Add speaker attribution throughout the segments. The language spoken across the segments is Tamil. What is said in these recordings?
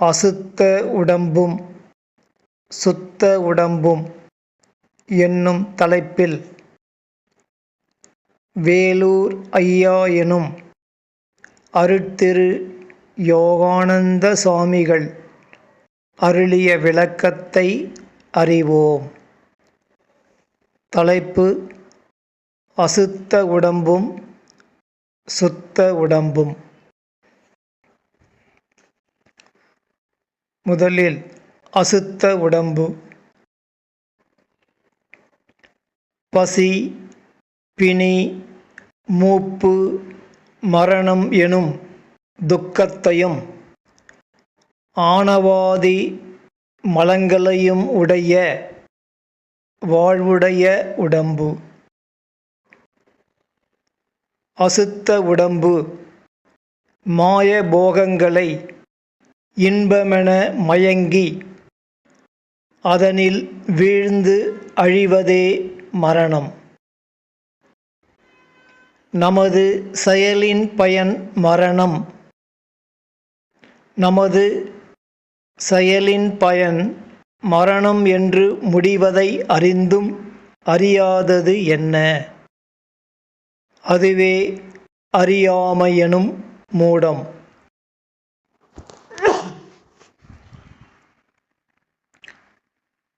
Speaker 1: அசுத்த உடம்பும் சுத்த உடம்பும் என்னும் தலைப்பில் வேலூர் ஐயா எனும் அருட்திரு யோகானந்த சுவாமிகள் அருளிய விளக்கத்தை அறிவோம். தலைப்பு அசுத்த உடம்பும் சுத்த உடம்பும். முதலில் அசுத்த உடம்பு. பசி பிணி மூப்பு மரணம் எனும் துக்கத்தையும் ஆணவாதி மலங்களையும் உடைய வாழ்வுடைய உடம்பு. அசுத்த உடம்பு மாய போகங்களை இன்பமென மயங்கி அதனில் வீழ்ந்து அழிவதே மரணம். நமது செயலின் பயன் மரணம். நமது செயலின் பயன் மரணம் என்று முடிவதை அறிந்தும் அறியாதது என்ன? அதுவே அறியாமையெனும் மூடம்.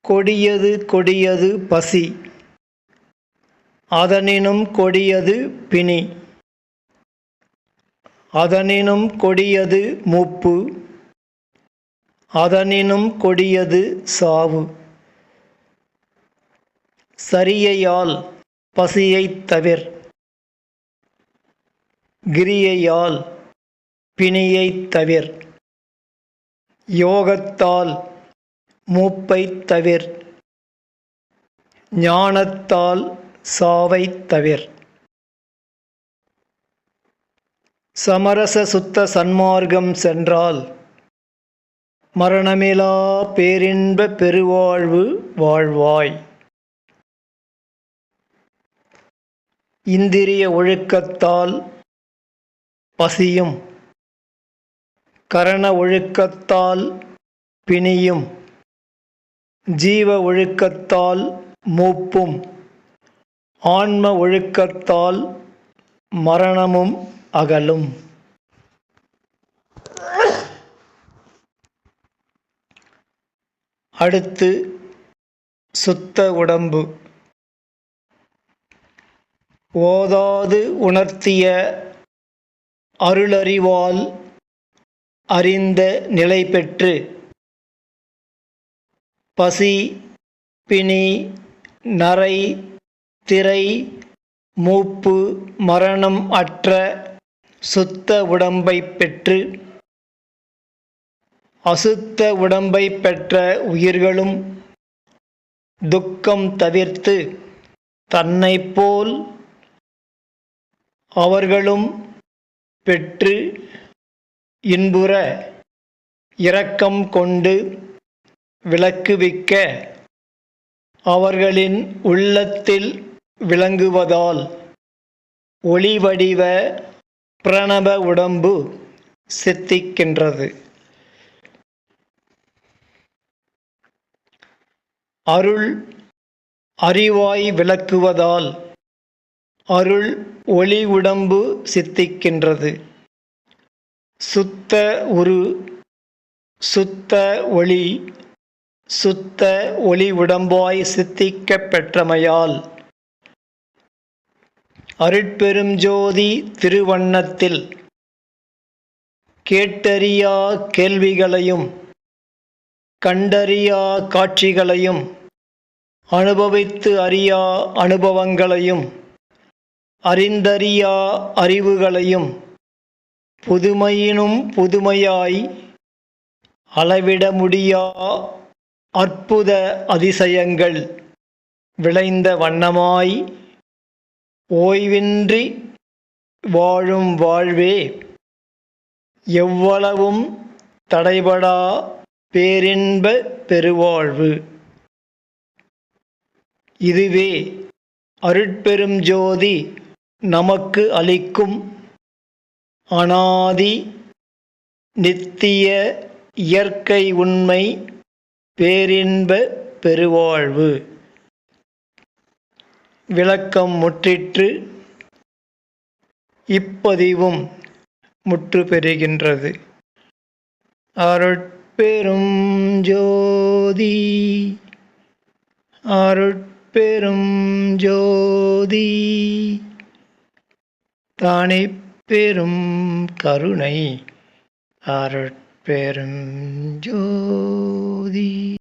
Speaker 1: கொடியது கொடியது பசி. அதனினும் கொடியது பிணி. அதனினும் கொடியது மூப்பு. அதனினும் கொடியது சாவு. சரியையால் பசியைத் தவிர். கிரியையால் பிணியைத் தவிர். யோகத்தால் மூப்பைத் தவிர். ஞானத்தால் சாவைத் தவிர். சமரச சுத்த சன்மார்க்கம் சென்றால் மரணமிலா பேரின்ப பெருவாழ்வு வாழ்வாய். இந்திரிய ஒழுக்கத்தால் பசியும். கரண ஒழுக்கத்தால் பிணியும். ஜீவ ஒழுக்கத்தால் மூப்பும். ஆன்ம ஒழுக்கத்தால் மரணமும் அகலும். அடுத்து சுத்த உடம்பு. ஓதாது உணர்த்திய அருளறிவால் அறிந்த நிலை பெற்று பசி பிணி நரை திரை மூப்பு மரணம் அற்ற சுத்த உடம்பை பெற்று அசுத்த உடம்பை பெற்ற உயிர்களும் துக்கம் தவிர்த்து தன்னை போல் அவர்களும் பெற்று இன்புற இரக்கம் கொண்டு விளக்குவிக்க அவர்களின் உள்ளத்தில் விளங்குவதால் ஒளிவடிவ பிரணவ உடம்பு சித்திக்கின்றது. அருள் அறிவாய் விளக்குவதால் அருள் ஒளி உடம்பு சித்திக்கின்றது. சுத்த உரு சுத்த ஒளி சுத்த ஒளி உடம்பாய் சித்திக்கப் பெற்றமையால். அருட்பெரும் ஜோதி திருவண்ணத்தில் கேட்டறியா கேள்விகளையும் கண்டறியா காட்சிகளையும் அனுபவித்து அறியா அனுபவங்களையும் அறிந்தறியா அறிவுகளையும் புதுமையினும் புதுமையாய் அளவிட முடியா அற்புத அதிசயங்கள் விளைந்த வண்ணமாய் ஓய்வின்றி வாழும் வாழ்வே எவ்வளவும் தடைபடா பேரின்ப பெருவாழ்வு. இதுவே அருட்பெரும் ஜோதி நமக்கு அளிக்கும் அனாதி நித்திய இயற்கை உண்மை பேரின்ப பெருவாழ்வு. விளக்கம் முற்றிற்று இப்பதிவும் முற்று பெறுகின்றது. அருட்பெரும் ஜோதி அருட்பெரும் ஜோதி தானே பெரும் கருணை அருட் ஜோதி